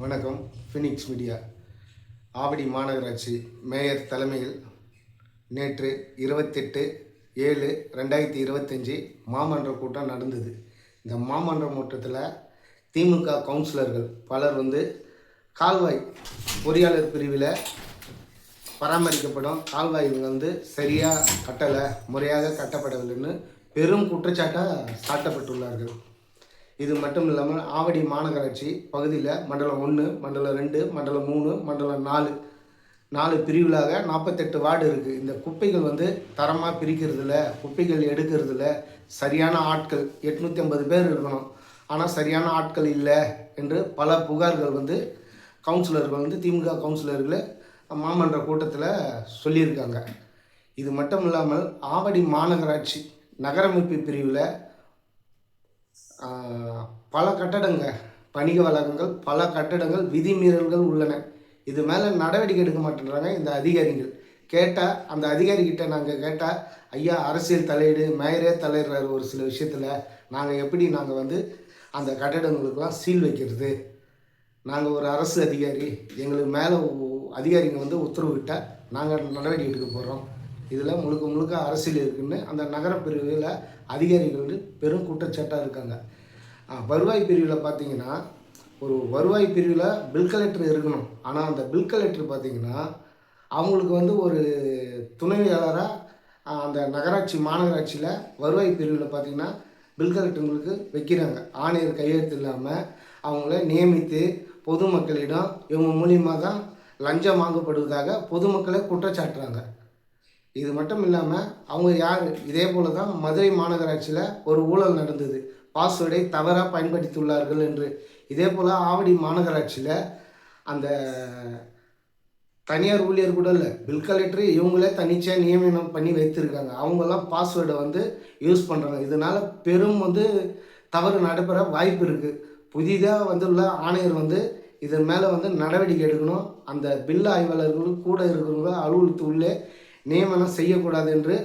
வணக்கம். Phoenix media Avadi மாநகராட்சி mayor தலைமையில் நேற்று இருபத்தெட்டு ஏழு ரெண்டாயிரத்தி இருபத்தஞ்சி மாமன்ற கூட்டம் நடந்தது. இந்த மாமன்ற கூட்டத்தில் திமுக கவுன்சிலர்கள் பலர் வந்து கால்வாய் பொறியாளர் பிரிவில் பராமரிக்கப்படும். கால்வாய் வந்து சரியாக கட்டலை முறையாக கட்டப்படவில்லைன்னு பெரும் குற்றச்சாட்டாக சாட்டப்பட்டுள்ளார்கள். இது மட்டும் இல்லாமல் ஆவடி மாநகராட்சி பகுதியில் மண்டலம் ஒன்று மண்டலம் ரெண்டு மண்டலம் மூணு மண்டலம் நாலு நாலு பிரிவுகளாக நாற்பத்தெட்டு வார்டு இருக்குது இந்த குப்பைகள் வந்து தரமாக பிரிக்கிறதுல குப்பைகள் எடுக்கிறதுல சரியான ஆட்கள் எட்நூற்றி ஐம்பது பேர் இருக்கணும். ஆனால் சரியான ஆட்கள் இல்லை என்று பல புகார்கள் வந்து கவுன்சிலர்கள் வந்து திமுக கவுன்சிலர்கள் மாமன்ற கூட்டத்தில் சொல்லியிருக்காங்க. இது மட்டும் இல்லாமல் ஆவடி மாநகராட்சி நகரமைப்பு பிரிவில் பல கட்டடங்கள் வணிக வளாகங்கள் பல கட்டடங்கள் விதிமீறல்கள் உள்ளன. இது மேலே நடவடிக்கை எடுக்க மாட்டேன்றாங்க இந்த அதிகாரிகள். கேட்டால் அந்த அதிகாரிகிட்ட நாங்கள் கேட்டால் ஐயா அரசியல் தலையீடு மேயரே தலையிடுறாரு ஒரு சில விஷயத்தில். நாங்கள் எப்படி நாங்கள் வந்து அந்த கட்டடங்களுக்கெல்லாம் சீல் வைக்கிறது? நாங்கள் ஒரு அரசு அதிகாரி. எங்களுக்கு மேலே அதிகாரிங்க வந்து உத்தரவிட்டால் நாங்கள் நடவடிக்கை எடுக்க போகிறோம் இதில் முழுக்க முழுக்க அரசியல் இருக்குன்னு அந்த நகர பிரிவில் அதிகாரிகள் வந்து பெரும் குற்றச்சாட்டாக இருக்காங்க. வருவாய் பிரிவில் பார்த்தீங்கன்னா ஒரு வருவாய் பிரிவில் பில் கலெக்டர் இருக்கணும். ஆனால் அந்த பில் கலெக்டர் பார்த்தீங்கன்னா அவங்களுக்கு வந்து ஒரு துணைவியாளராக அந்த நகராட்சி மாநகராட்சியில் வருவாய் பிரிவில் பார்த்தீங்கன்னா பில் கலெக்டர்களுக்கு வைக்கிறாங்க. ஆணையர் கையெழுத்து இல்லாமல் அவங்கள நியமித்து பொதுமக்களிடம் இவங்க மூலியமாக தான் லஞ்சம் வாங்கப்படுவதாக பொதுமக்களை குற்றச்சாட்டுறாங்க. இது மட்டும் இல்லாமல் அவங்க யார்? இதே போல தான் மதுரை மாநகராட்சியில் ஒரு ஊழல் நடந்தது. பாஸ்வேர்டை தவறாக பயன்படுத்தியுள்ளார்கள் என்று. இதே போல் ஆவடி மாநகராட்சியில் அந்த தனியார் ஊழியர் கூட இல்லை பில் கலெக்டர் இவங்களே தனிச்சையாக நியமனம் பண்ணி வைத்திருக்காங்க. அவங்கெல்லாம் பாஸ்வேர்டை வந்து யூஸ் பண்ணுறாங்க இதனால் பெரும் வந்து தவறு நடைபெற வாய்ப்பு இருக்குது புதிதாக வந்துள்ள ஆணையர் வந்து இதன் மேலே வந்து நடவடிக்கை எடுக்கணும். அந்த பில் ஆய்வாளர்கள் கூட இருக்கிறவங்க அலுவலகத்து உள்ளே நியமனம் செய்யக்கூடாது என்று